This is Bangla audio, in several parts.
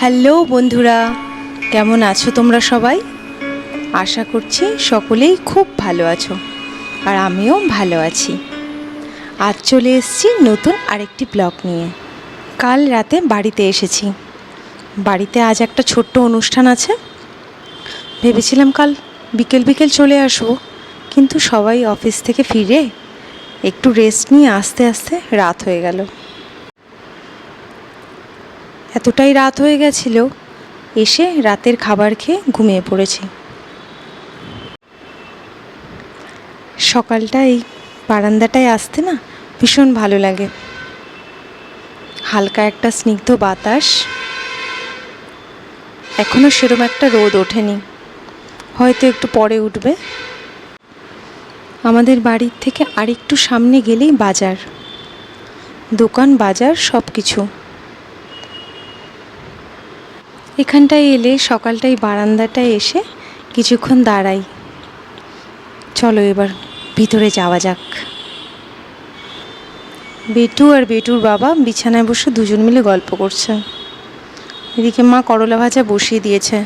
হ্যালো বন্ধুরা, কেমন আছো তোমরা সবাই? আশা করছি সকলেই খুব ভালো আছো আর আমিও ভালো আছি। আজ চলে এসেছি নতুন আরেকটি ব্লগ নিয়ে। কাল রাতে বাড়িতে এসেছি। বাড়িতে আজ একটা ছোট্ট অনুষ্ঠান আছে। ভেবেছিলাম কাল বিকেল বিকেল চলে আসব, কিন্তু সবাই অফিস থেকে ফিরে একটু রেস্ট নিয়ে আস্তে আস্তে রাত হয়ে গেল। এতটাই রাত হয়ে গেছিল, এসে রাতের খাবার খেয়ে ঘুমিয়ে পড়েছি। সকালটা এই বারান্দাটায় আসতে না ভীষণ ভালো লাগে। হালকা একটা স্নিগ্ধ বাতাস। এখনও সেরম একটা রোদ ওঠেনি। হয়তো একটু পরে উঠবে। আমাদের বাড়ির থেকে আরেকটু সামনে গেলেই বাজার। দোকান, বাজার সব কিছু এখানটায় এলে সকালটাই বারান্দাটায় এসে কিছুক্ষণ দাঁড়াই। চলো এবার ভিতরে যাওয়া যাক। বেটু আর বেটুর বাবা বিছানায় বসে দুজন মিলে গল্প করছে। এদিকে মা করলা ভাজা বসিয়ে দিয়েছে।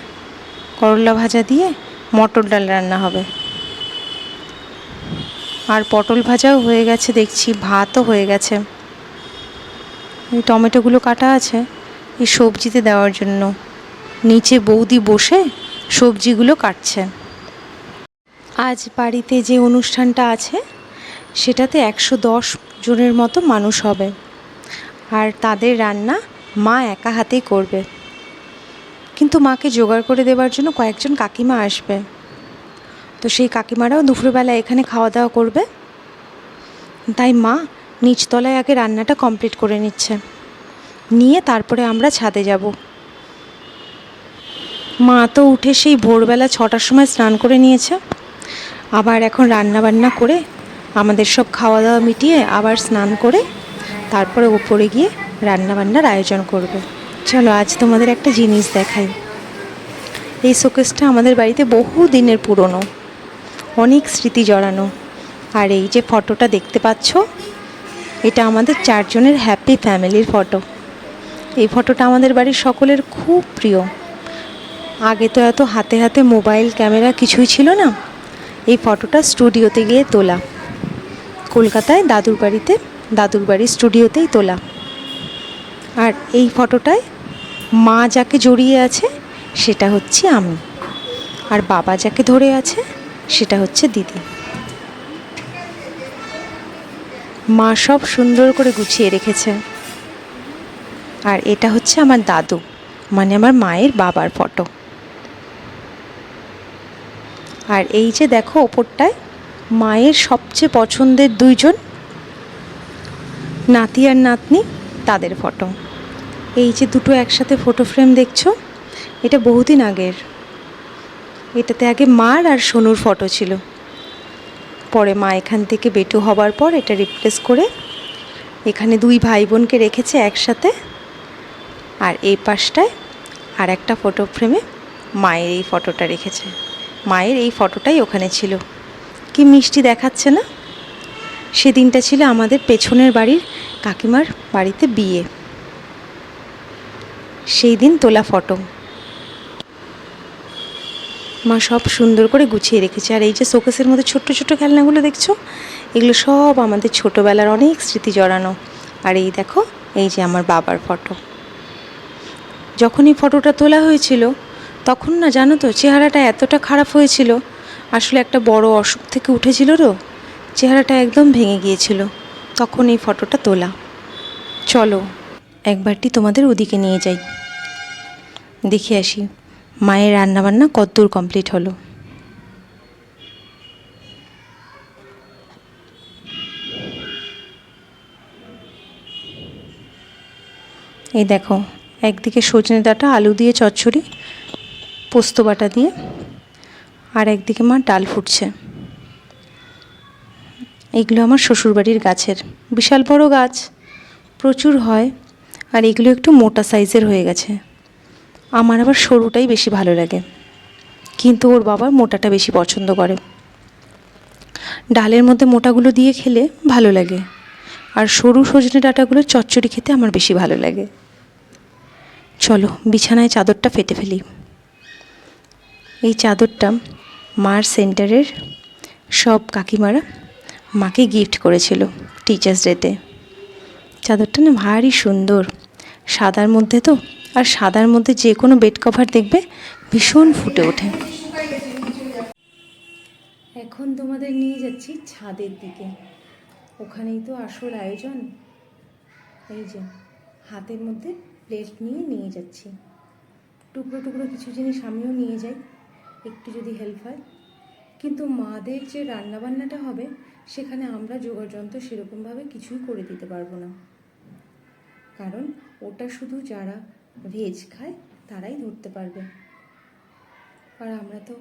করলা ভাজা দিয়ে মটর ডাল রান্না হবে। আর পটল ভাজাও হয়ে গেছে, দেখছি ভাতও হয়ে গেছে। টমেটোগুলো কাটা আছে, এই সবজিতে দেওয়ার জন্য। নিচে বৌদি বসে সবজিগুলো কাটছে। আজ বাড়িতে যে অনুষ্ঠানটা আছে, সেটাতে একশো দশ জনের মতো মানুষ হবে। আর তাদের রান্না মা একা হাতেই করবে। কিন্তু মাকে জোগাড় করে দেওয়ার জন্য কয়েকজন কাকিমা আসবে। তো সেই কাকিমারাও দুপুরবেলা এখানে খাওয়া দাওয়া করবে। তাই মা নিচতলায় আগে রান্নাটা কমপ্লিট করে নিচ্ছে। নিয়ে তারপরে আমরা ছাদে যাব। মা তো উঠে সেই ভোরবেলা ছটার সময় স্নান করে নিয়েছে। আবার এখন রান্না বান্না করে আমাদের সব খাওয়া দাওয়া মিটিয়ে আবার স্নান করে তারপরে ওপরে গিয়ে রান্না বান্নার আয়োজন করবে। চলো, আজ তোমাদের একটা জিনিস দেখাই। এই শোকেসটা আমাদের বাড়িতে বহু দিনের পুরনো, অনেক স্মৃতি জড়ানো। আর এই যে ফটোটা দেখতে পাচ্ছ, এটা আমাদের চারজনের হ্যাপি ফ্যামিলির ফটো। এই ফটোটা আমাদের বাড়ির সকলের খুব প্রিয়। আগে তো এত হাতে হাতে মোবাইল, ক্যামেরা কিছুই ছিল না। এই ফটোটা স্টুডিওতে গিয়ে তোলা। কলকাতায় দাদুর বাড়িতে, দাদুর বাড়ির স্টুডিওতেই তোলা। আর এই ফটোটায় মা যাকে জড়িয়ে আছে, সেটা হচ্ছে আমি। আর বাবা যাকে ধরে আছে, সেটা হচ্ছে দিদি। মা সব সুন্দর করে গুছিয়ে রেখেছে। আর এটা হচ্ছে আমার দাদু মানে আমার মায়ের বাবার ফটো। আর এই যে দেখো ওপরটায়, মায়ের সবচেয়ে পছন্দের দুইজন নাতি আর নাতনি, তাদের ফটো এই যে দুটো একসাথে ফটো ফ্রেম দেখছ, এটা বহুদিন আগের। এটাতে আগে মার আর সোনুর ফটো ছিল। পরে মা এখান থেকে বেটু হবার পর এটা রিপ্লেস করে এখানে দুই ভাই বোনকে রেখেছে একসাথে। আর এই পাশটায় আর একটা ফটো ফ্রেমে মায়ের এই ফটোটা রেখেছে। মায়ের এই ফটোটাই ওখানে ছিল। কি মিষ্টি দেখাচ্ছে না? সেদিনটা ছিল আমাদের পেছনের বাড়ির কাকিমার বাড়িতে বিয়ে। সেই দিন তোলা ফটো। মা সব সুন্দর করে গুছিয়ে রেখেছে। আর এই যে শোকেসের মধ্যে ছোট্ট ছোট্ট খেলনাগুলো দেখছ? এগুলো সব আমাদের ছোটোবেলার অনেক স্মৃতি জড়ানো। আর এই দেখো, এই যে আমার বাবার ফটো। যখন এই ফটোটা তোলা হয়েছিল তখন না জানো তো, চেহারাটা এতটা খারাপ হয়েছিল। আসলে একটা বড় অসুখ থেকে উঠেছিল তো, চেহারাটা একদম ভেঙে গিয়েছিল। তখন এই ফটোটা তোলা। চলো, একবারটি তোমাদের ওদিকে নিয়ে যাই। দেখে আসি, মায়ের রান্নাবান্না কতদূর কমপ্লিট হলো। এই দেখো, একদিকে সজনে ডাঁটা, আলু দিয়ে চচ্চড়ি পোস্ত বাটা দিয়ে আর একদিকে মা ডাল ফুটছে। এগুলো আমার শ্বশুরবাড়ির গাছের। বিশাল বড় গাছ, প্রচুর হয়, আর এগুলো একটু মোটা সাইজের হয়ে গেছে। আমার আবার সরুটাই বেশি ভালো লাগে। কিন্তু ওর বাবা মোটাটা বেশি পছন্দ করে। ডালের মধ্যে মোটাগুলো দিয়ে খেলে ভালো লাগে। আর সরু সজনে ডাঁটাগুলো চচ্চড়ি খেতে আমার বেশি ভালো লাগে। চলো, বিছানায় চাদরটা ফেটে ফেলি। এই চাদরটা মার সেন্টারের সব কাকিমারা মাকে গিফট করেছিল টিচার্স ডেতে চাদরটা না ভারী সুন্দর। সাদার মধ্যে তো, আর সাদার মধ্যে যে কোনো বেড কভার দেখবে ভীষণ ফুটে ওঠে। এখন তোমাদের নিয়ে যাচ্ছি ছাদের দিকে। ওখানেই তো আসল আয়োজন। এই যে, হাতের মধ্যে প্লেট নিয়ে নিয়ে যাচ্ছি। টুকরো টুকরো কিছু জিনিস আমিও নিয়ে যাই। একটু যদি হেল্প হয়। কিন্তু মাদের যে রান্নাবান্নাটা হবে, সেখানে আমরা যোগাযন্ত্র সেরকমভাবে কিছুই করে দিতে পারব না। কারণ ওটা শুধু যারা ভেজ খায়, তারাই ধরতে পারবে। আর আমরা তো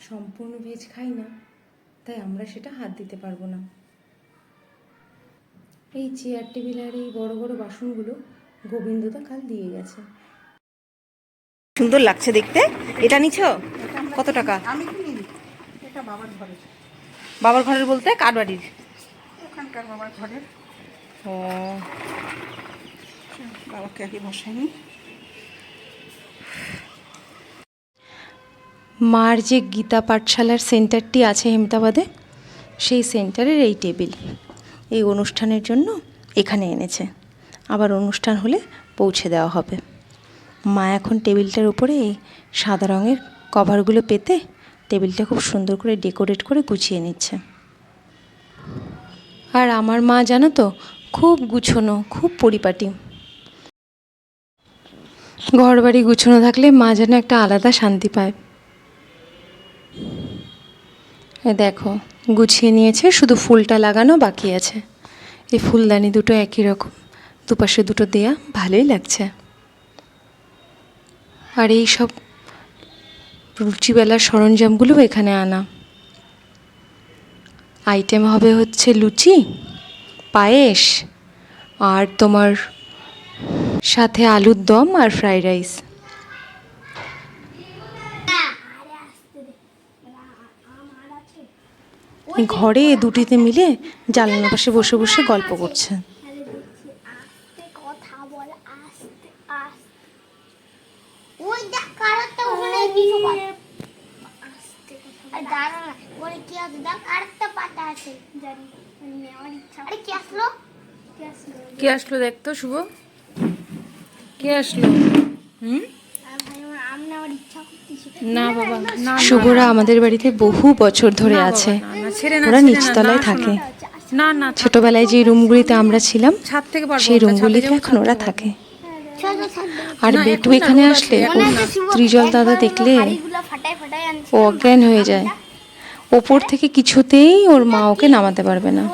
সম্পূর্ণ ভেজ খাই না, তাই আমরা সেটা হাত দিতে পারব না। এই চেয়ার টেবিল আর এই বড় বড় বাসনগুলো গোবিন্দদা কাল দিয়ে গেছে। সুন্দর লাগছে দেখতে। এটা নিছ? কত টাকা? আমি কিনি এটা বাবার ঘরের। বাবার ঘরের বলতে কার বাড়ির ওখানকার বাবার ঘরের। ও। বাবাকে আগে বসাইনি মার যে গীতা পাঠশালার সেন্টারটি আছে হেমতাবাদে সেই সেন্টারের এই টেবিল। এই অনুষ্ঠানের জন্য এখানে এনেছে। আবার অনুষ্ঠান হলে পৌঁছে দেওয়া হবে। মা এখন টেবিলটার উপরে সাদা রঙের কভারগুলো পেতে টেবিলটা খুব সুন্দর করে ডেকোরেট করে গুছিয়ে নিচ্ছে। আর আমার মা জানো তো, খুব গুছোনো, খুব পরিপাটি। ঘর বাড়ি গুছোনো থাকলে মা যেন একটা আলাদা শান্তি পায়। দেখো, গুছিয়ে নিয়েছে, শুধু ফুলটা লাগানো বাকি আছে। এই ফুলদানি দুটো একই রকম, দুপাশে দুটো দেয়া, ভালোই লাগছে। আর এই সব রুচিবেলার সরঞ্জামগুলো এখানে আনা। আইটেম হবে হচ্ছে লুচি, পায়েস, আর তোমার সাথে আলুর দম আর ফ্রাইড রাইস। ঘরে দুটিতে মিলে জানলার পাশে বসে বসে গল্প করছে আস্তে কথা বল আস্তে আস্তে ওই দেখ ওখানে কিছু আর দাঁড়া না বলে কি আছে দেখ আরেকটা পাতা আছে জানি মানে নেওয়ার ইচ্ছা আরে কি আসলো কি আসলো দেখতো শুভ কে আসলো হুম না বাবা না শুভরা আমাদের বাড়িতে বহু বছর ধরে আছে ওরা নিচতলায় থাকে না না ছোটবেলায় যে রুমগুলিতে আমরা ছিলাম সেই রুমগুলিতে এখন ওরা থাকে আর বেটু এখানে আসলে ত্রিজল দাদা দেখলে ও অজ্ঞান হয়ে যায়। ওপর থেকে কিছুতেই ওর মা ওকে নামাতে পারবে না।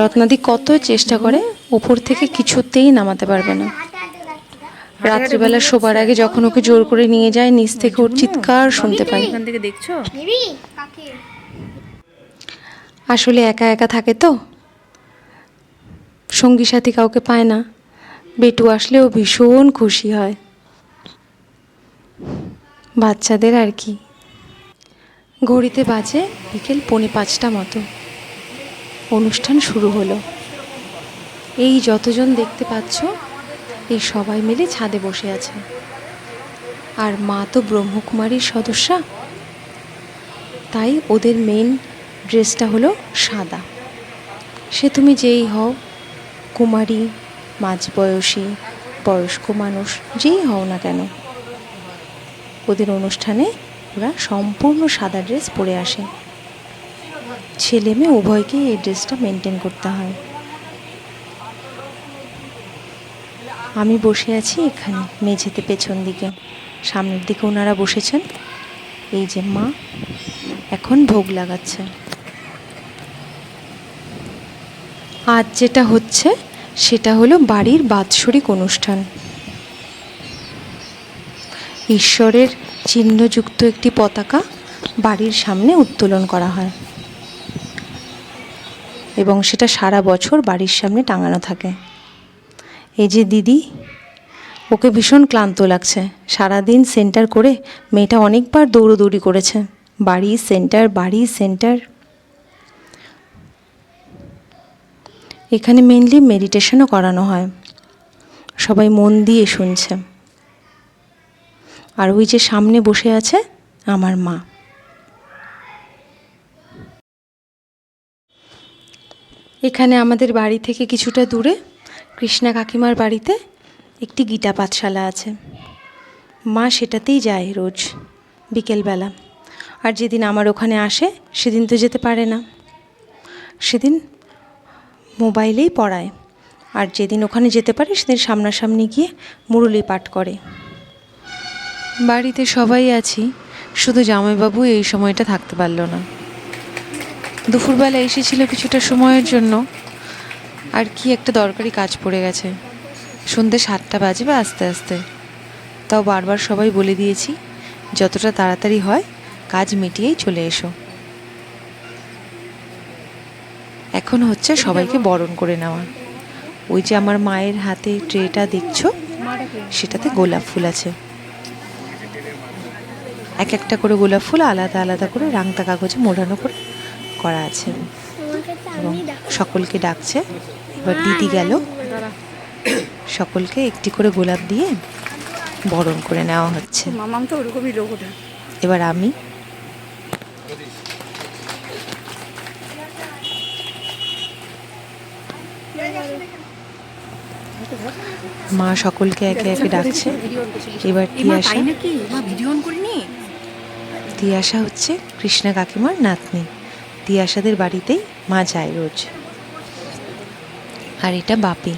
রত্নাদি কত চেষ্টা করে ওপর থেকে কিছুতেই নামাতে পারবে না। রাত্রিবেলা শোবার আগে যখন ওকে জোর করে নিয়ে যায় নিচ থেকে ওর চিৎকার শুনতে পাই আসলে একা একা থাকে তো। সঙ্গী সাথী কাউকে পায় না। বেটু আসলেও ভীষণ খুশি হয়। বাচ্চাদের আর কি। ঘড়িতে বাজে বিকেল পৌনে পাঁচটা মতো। অনুষ্ঠান শুরু হলো। এই যতজন দেখতে পাচ্ছ, এই সবাই মিলে ছাদে বসে আছে। আর মা তো ব্রহ্মকুমারীর সদস্যা। তাই ওদের মেন ড্রেসটা হলো সাদা। সে তুমি যেই হও, কুমারী মাঝবয়সী, বয়স্ক মানুষ, যেই হও না কেন। ওদের অনুষ্ঠানে ওরা সম্পূর্ণ সাদা ড্রেস পরে আসে। ছেলে মেয়ে উভয়কেই এই ড্রেসটা মেনটেন করতে হয়। আমি বসে আছি এখানে, মেঝেতে পেছন দিকে। সামনের দিকে ওনারা বসেছেন। এই যে মা, এখন ভোগ লাগাচ্ছে। আজ যেটা হচ্ছে সেটা হলো বাড়ির বাৎসরিক অনুষ্ঠান। ঈশ্বরের চিহ্নযুক্ত একটি পতাকা বাড়ির সামনে উত্তোলন করা হয়। এবং সেটা সারা বছর বাড়ির সামনে টাঙানো থাকে। এই যে দিদি, ওকে ভীষণ ক্লান্ত লাগছে। সারাদিন সেন্টার করে মেয়েটা অনেকবার দৌড়োদৌড়ি করেছে। বাড়ি, সেন্টার বাড়ি, সেন্টার। এখানে মেনলি মেডিটেশনও করানো হয়। সবাই মন দিয়ে শুনছে। আর ওই যে সামনে বসে আছে আমার মা। এখানে আমাদের বাড়ি থেকে কিছুটা দূরে কৃষ্ণা কাকিমার বাড়িতে একটি গীতা পাঠশালা আছে। মা সেটাতেই যায় রোজ, বিকেলবেলা। আর যেদিন আমার ওখানে আসে, সেদিন তো যেতে পারে না। সেদিন মোবাইলেই পড়ায়। আর যেদিন ওখানে যেতে পারে সেদিন সামনাসামনি গিয়ে মুরলি পাঠ করে। বাড়িতে সবাই আছি, শুধু জামাইবাবু এই সময়টা থাকতে পারল না। দুপুরবেলা এসেছিল কিছুটা সময়ের জন্য, আর কি একটা দরকারি কাজ পড়ে গেছে। সন্ধ্যে সাতটা বাজবে আস্তে আস্তে। তাও বারবার সবাই বলে দিয়েছি, যতটা তাড়াতাড়ি হয়, কাজ মিটিয়েই চলে এসো। এখন হচ্ছে সবাইকে বরণ করে নেওয়া। ওই যে আমার মায়ের হাতে ট্রেটা দেখছ? সেটাতে গোলাপ ফুল আছে। এক একটা করে গোলাপ ফুল আলাদা আলাদা করে রাংতা কাগজে মোড়ানো করে করা আছে। এবং সকলকে ডাকছে। এবার দিদি গেল। সকলকে একটি করে গোলাপ দিয়ে বরণ করে নেওয়া হচ্ছে। মামাম তো ওরকমই লোক এবার আমি মা সকলকে একে একে ডাকছে। এবার তিয়াশা তিয়াশা হচ্ছে কৃষ্ণা কাকিমার নাতনি। তিয়াশাদের বাড়িতেই মা যায় রোজ। আর এটা বাপি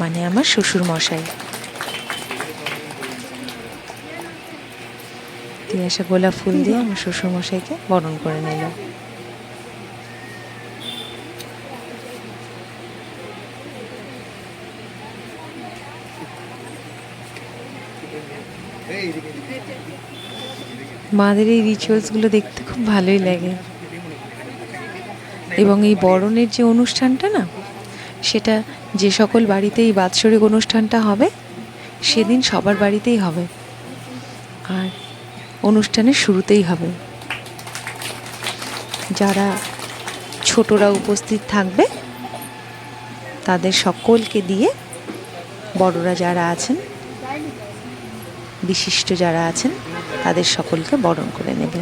মানে আমার শ্বশুর মশাই তিয়াশা গোলাপ ফুল দিয়ে আমার শ্বশুর মশাইকে বরণ করে নিল। মাদের এই রিচুয়ালসগুলো দেখতে খুব ভালোই লাগে। এবং এই বরণের যে অনুষ্ঠানটা না, সেটা যে সকল বাড়িতে এই বাৎসরিক অনুষ্ঠানটা হবে, সেদিন সবার বাড়িতেই হবে। আর অনুষ্ঠানের শুরুতেই হবে। যারা ছোটরা উপস্থিত থাকবে, তাদের সকলকে দিয়ে বড়রা যারা আছেন বিশিষ্ট যারা আছেন, তাদের সকলকে বরণ করে নেবে।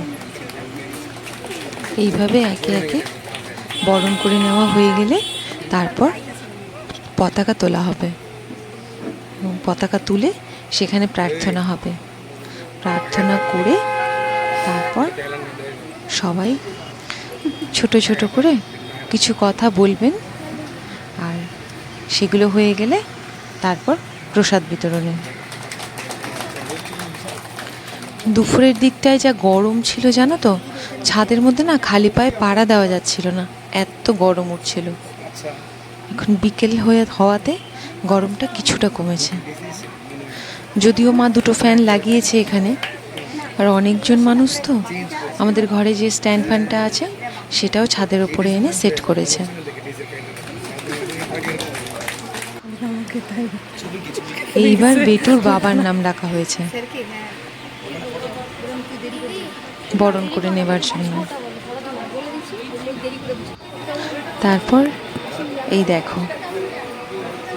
এইভাবে একে একে বরণ করে নেওয়া হয়ে গেলে তারপর পতাকা তোলা হবে। পতাকা তুলে সেখানে প্রার্থনা হবে। প্রার্থনা করে তারপর সবাই ছোট ছোট করে কিছু কথা বলবেন। আর সেগুলো হয়ে গেলে তারপর প্রসাদ বিতরণে। দুপুরের দিকটায় যা গরম ছিল জানো তো? ছাদের মধ্যে না খালি পায়ে পাড়া দেওয়া যাচ্ছিল না। এত গরম উঠছিল। এখন বিকেল হয়ে হওয়াতে গরমটা কিছুটা কমেছে। যদিও মা দুটো ফ্যান লাগিয়েছে এখানে। আর অনেকজন মানুষ তো। আমাদের ঘরে যে স্ট্যান্ড ফ্যানটা আছে সেটাও ছাদের ওপরে এনে সেট করেছে। এইবার বেটুর বাবার নাম রাখা হয়েছে। বরণ করে নেবার জন্য। তারপর, এই দেখো,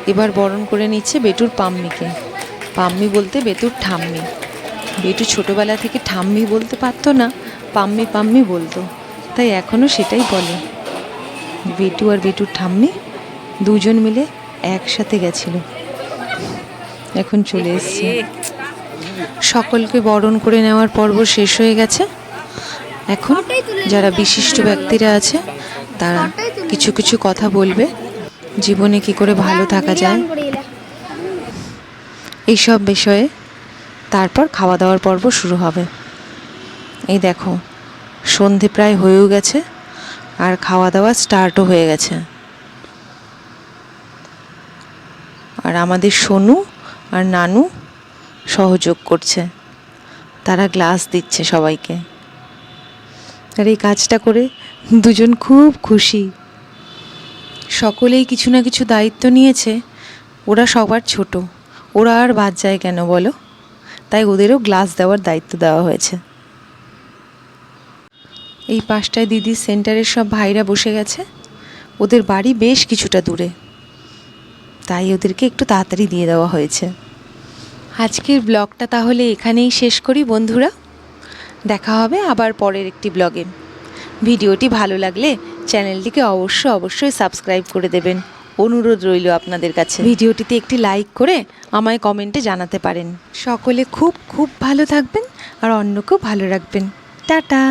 এবার বরণ করে নিচ্ছে বেটুর পাম্মিকে। পাম্মি বলতে বেটুর ঠাম্মি। বেটু ছোটোবেলা থেকে ঠাম্মি বলতে পারতো না, পাম্মি পাম্মি বলতো। তাই এখনও সেটাই বলে। বেটু আর বেটুর ঠাম্মি দুজন মিলে একসাথে গেছিল। এখন চলে এসছে। সকলকে বরণ করে নেওয়ার পর্ব শেষ হয়ে গেছে। এখন যারা বিশিষ্ট ব্যক্তিরা আছে, তারা কিছু কিছু কথা বলবে। জীবনে কি করে ভালো থাকা যায়? এইসব বিষয়ে তারপর খাওয়া দাওয়ার পর্ব শুরু হবে। এই দেখো, সন্ধে প্রায় হয়েও গেছে আর খাওয়া দাওয়া স্টার্টও হয়ে গেছে। আর আমাদের সোনু আর নানু সহযোগ করছে। তারা গ্লাস দিচ্ছে সবাইকে। আর এই কাজটা করে দুজন খুব খুশি। সকলেই কিছু না কিছু দায়িত্ব নিয়েছে। ওরা সবার ছোট। ওরা আর বাদ যায় কেন বলো? তাই ওদেরও গ্লাস দেওয়ার দায়িত্ব দেওয়া হয়েছে। এই পাঁচটায় দিদির সেন্টারের সব ভাইরা বসে গেছে। ওদের বাড়ি বেশ কিছুটা দূরে। তাই ওদেরকে একটু তাড়াতাড়ি দিয়ে দেওয়া হয়েছে। আজকের ব্লগটা তাহলে এখানেই শেষ করি বন্ধুরা। দেখা হবে আবার পরের একটি ব্লগে। ভিডিওটি ভালো লাগলে চ্যানেলটিকে অবশ্যই অবশ্যই সাবস্ক্রাইব করে দেবেন। অনুরোধ রইল আপনাদের কাছে। ভিডিওটিতে একটি লাইক করে আমায় কমেন্টে জানাতে পারেন। সকলে খুব খুব ভালো থাকবেন আর অন্যকেও ভালো রাখবেন। টাটা!